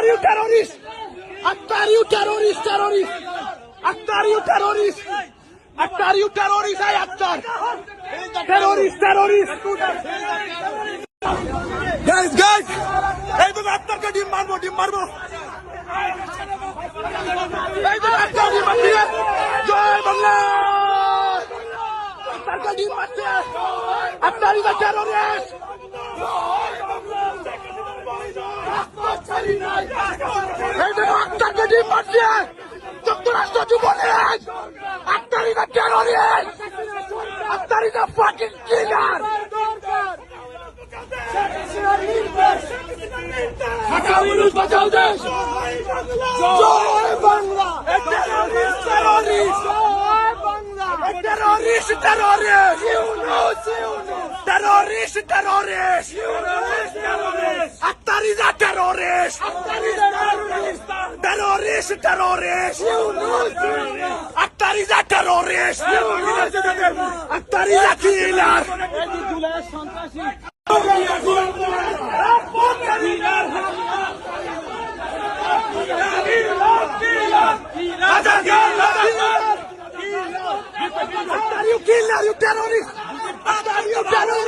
Akhtar you terrorist! Akhtar you terrorist, terrorist! Akhtar you terrorist! Akhtar you terrorist, hey Akhtar! Terrorist, terrorist! Guys, guys! এই তো আক্তারকে ডিম মারবো ডিম মারবো এই তো আক্তার ডিম মারছে জয় বাংলা আক্তারকে ডিম মারছে আক্তার ইজ আ টেররিস্ট এই দেখো আক্তারকে ডিম মারছে যুক্তরাষ্ট্র Jubo League Akhtar is a terrorist Akhtar is a fucking killer বাঁচাও দেশ। জয় Bangla. Terrorist terrorist Joy Bangla terrorist terrorist Yunus Yunus Afghanistan terrorist! Afghanistan terrorist! Terrorist, terrorist! You know terrorist! Afghanistan terrorist! You know terrorist! Afghanistan killer! You killer, you terrorist! You terrorist!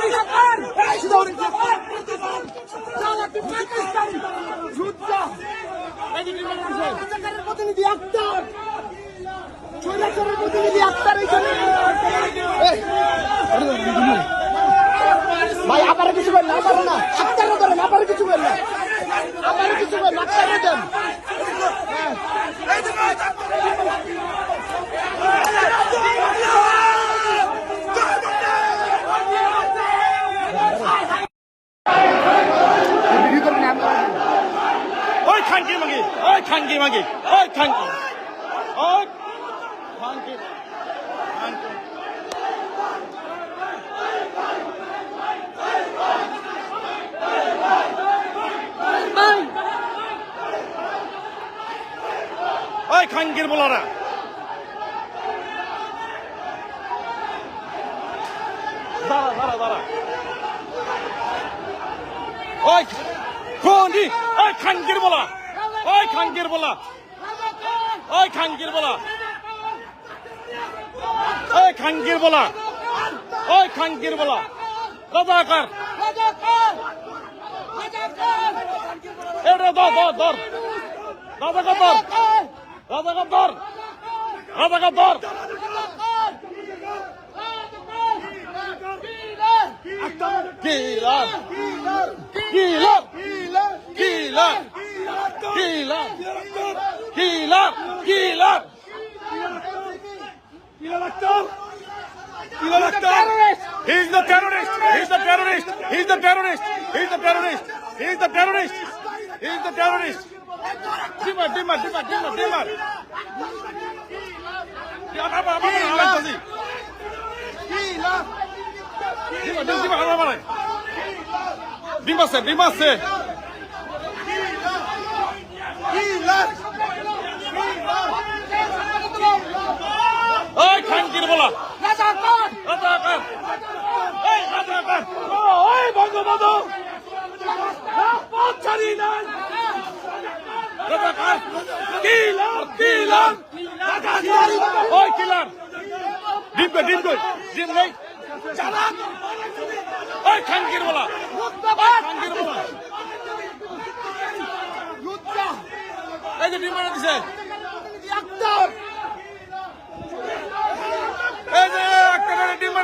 প্রতিনিধি আক্তার প্রতিনিধি আক্তার ভাই আবার কিছু করেন আবার না আক্তারও করেন আবার কিছু করেন আবার কিছু করেন আক্তারও দেন ওই মাগি ওই খানকি মাগি ওই খানকি ওই খানকি ওই খানকির বলারা দাঁড়া দাঁড়া দাঁড়া। ওই কোনি ওই খানকির বলা ওই খানকির বলা। ওই খানকির বলা। ওই খানকির বলা। ওই খানকির বলা। রাজাকার। এটা ধর ধর ধর। রাজাকার ধর। রাজাকার ধর। রাজাকার ধর। Killer killer killer killer killer killer He's the terrorist. He's the terrorist. He's the terrorist. He's the terrorist. He's the terrorist. He's the terrorist. Dimar, dimar, dimar, dimar, dimar. Apa apa apa apa tadi? Dimar, dimar, খানকির বলা। বঙ্গবন্ধু রাজপথ ছাড়ি নাই। কিলার কিলার ওই কিলার ডিম কই, ডিম নেই। ওই খানকির বলা। খানকির বলা। এই যে ডিম দিছে। আক্তার এই যে একটা ডিম মেরে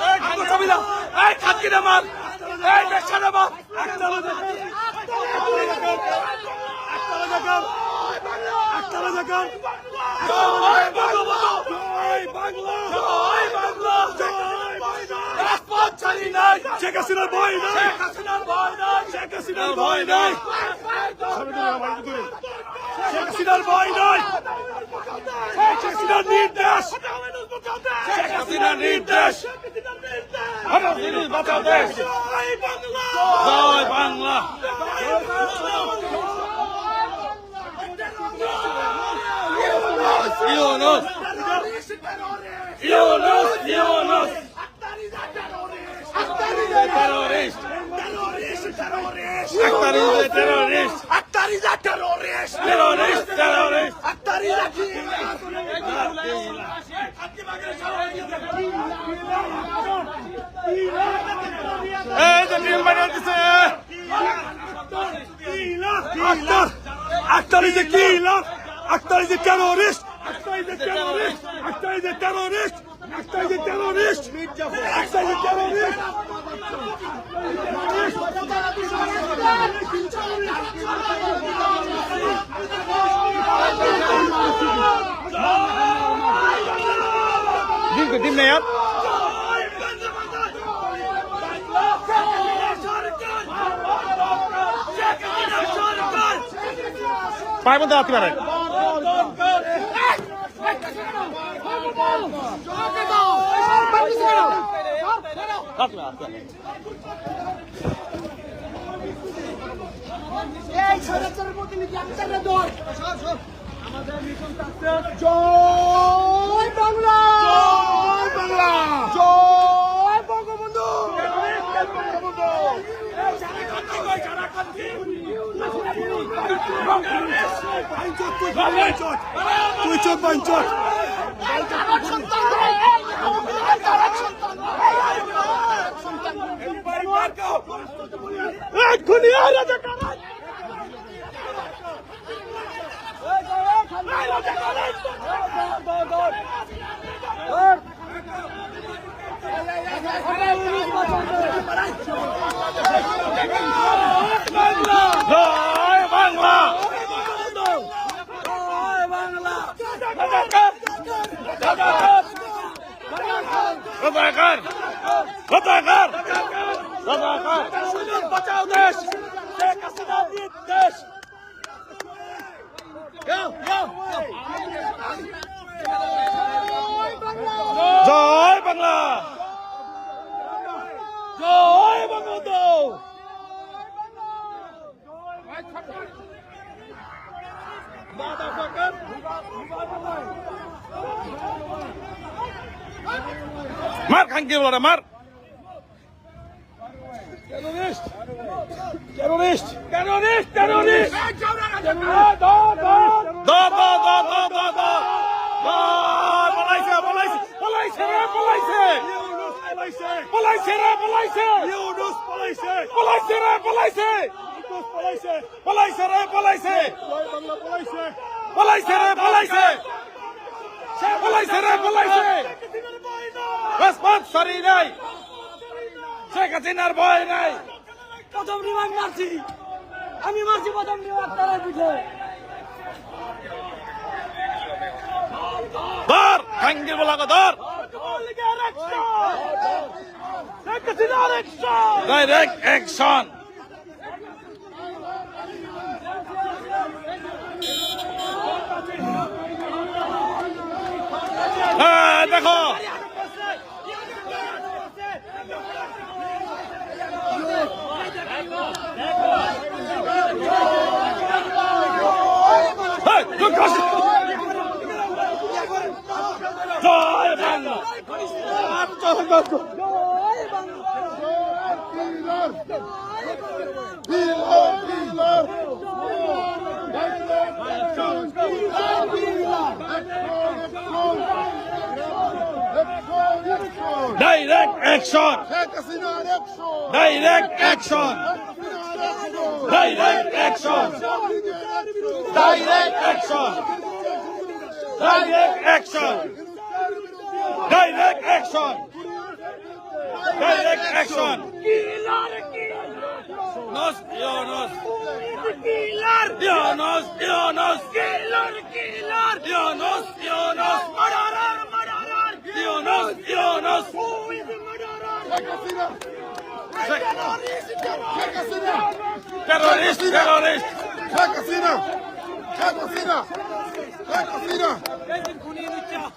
ডিম মেরে দিছে এই এই খানকির কবিলা এই আমার এই দেশার একটা শেখ হাসিনার ভয় নাই। শেখ হাসিনার ভয় নাই। শেখ হাসিনার ভয় নাই। শেখ হাসিনার ভয় নাই। শেখ হাসিনার নির্দেশ। শেখ হাসিনার নির্দেশ। বাঁচাও দেশ জয় Bangla Yunus Yunus Yunus terrorist terrorist Akhtar is a terrorist. terrorist terrorist Akhtar is a killer. এই যে টিম বানিয়ে দিছে Akhtar. Akhtar is a killer. Akhtar is a terrorist. Akhtar is a terrorist. Akhtar is a terrorist. Akhtar is a terrorist. Akhtar is a terrorist. টিম টিম নেই আর পায়ের মধ্যে রাখতে পারে এই স্বৈরাচারের প্রতিনিধি আমি চাইলে দল জয় বাংলা! জয় বাংলা! জয় বঙ্গবন্ধু! তুই চোখ বাঞ্চত এক্ষুনি আর রাজা কামাল জয় বাংলা রাজাকার রাজাকার রাজাকার বাঁচাও দেশ শেখ হাসিনার নির্দেশ জয় বাংলা জয় বঙ্গবন্ধু মার খাঙ্কি বলা মার টেরোরিস্ট টেরোরিস্ট টেরোরিস্ট টেরোরিস্ট পলাইছে পলাইছে পলাইছে রে পলাইছে পলাইছে রে পলাইছে ইউনুস পলাইছে পলাইছে রে পলাইছে ইউনুস পলাইছে পলাইছে রে পলাইছে পলাইছে রে পলাইছে পলাইছে রে পলাইছে সরি নাই। শেখ হাসিনার ভয় নাই। প্রথম রিমান্ড মারছি। আমি মারছি প্রথম রিমান্ড তারা পিঠে ধর খাঙ্গির বলা ধর। ডাইরেক্ট অ্যাকশন দেখো জয় Bangla direct action direct action direct action direct action direct action direct action direct action Nos, Dionos. Killer. Dionos, Dionos. Killer, killer. Dionos, Dionos. Murderer, murderer. Dionos, Dionos. Who is the murderer? Terrorist, terrorist. Sheikh Hasina Sheikh Hasina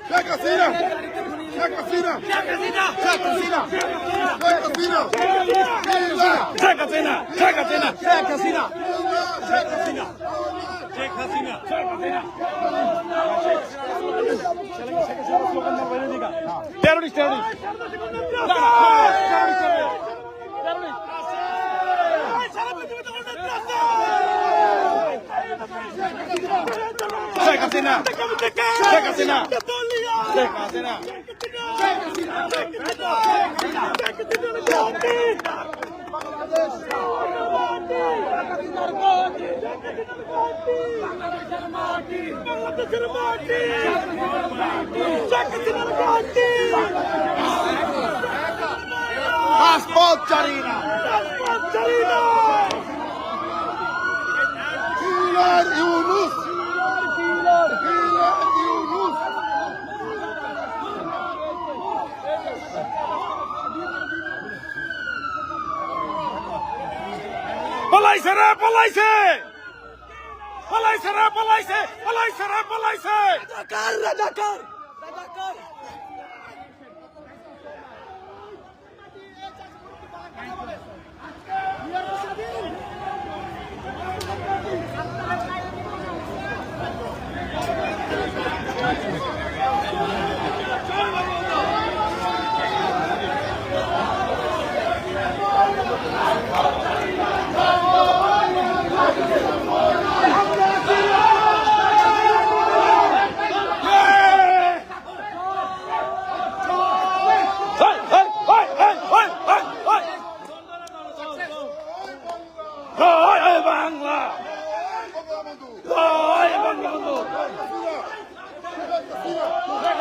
Sheikh Hasina Sheikh Hasina Sheikh Hasina Sheikh Hasina Sheikh Hasina Sheikh Hasina Sheikh Hasina Sheikh Hasina terrorist terrorist Hasina. Sheikh Hasina. Sheikh Hasina. Sheikh হাসিনার passport চারি পলাইছে রে পলাইছে! পলাইছে রে পলাইছে পলাইছে রে পলাইছে হেই হেই হেই হেই হেই হেই জয় হে বাংলা বঙ্গবন্ধু জয় বঙ্গবন্ধু শেখ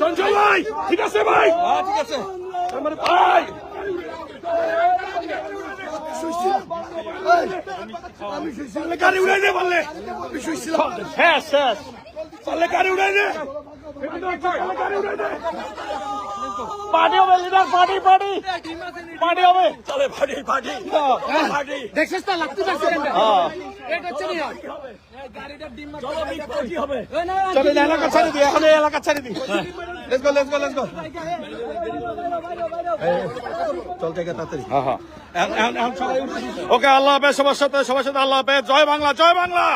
সঞ্জয় ভাই ঠিক আছে ভাই? ঠিক আছে। ভাই। পারলে গাড়ি উড়াই দে পারলে। শেষ শেষ পারলে গাড়ি উড়াই দে। পারলে গাড়ি উড়াই দে। পার্টি হবে লিডার পার্টি পার্টি পার্টি হবে। চলে পার্টি পার্টি পার্টি দেখছিস তো লাগতে হ্যাঁ। এটা হচ্ছে নি গাড়িটার ডিম পার্টি হবে ওই না চলে এলাকা ছাড়ি দি এখন এই এলাকা ছাড়ি দি let's go let's go let's go চল থেকে তাড়াতাড়ি হ্যাঁ হ্যাঁ ওকে আল্লাহ হাফেজ সবার সাথে সবার সাথে আল্লাহ হাফেজ জয় বাংলা জয় বাংলা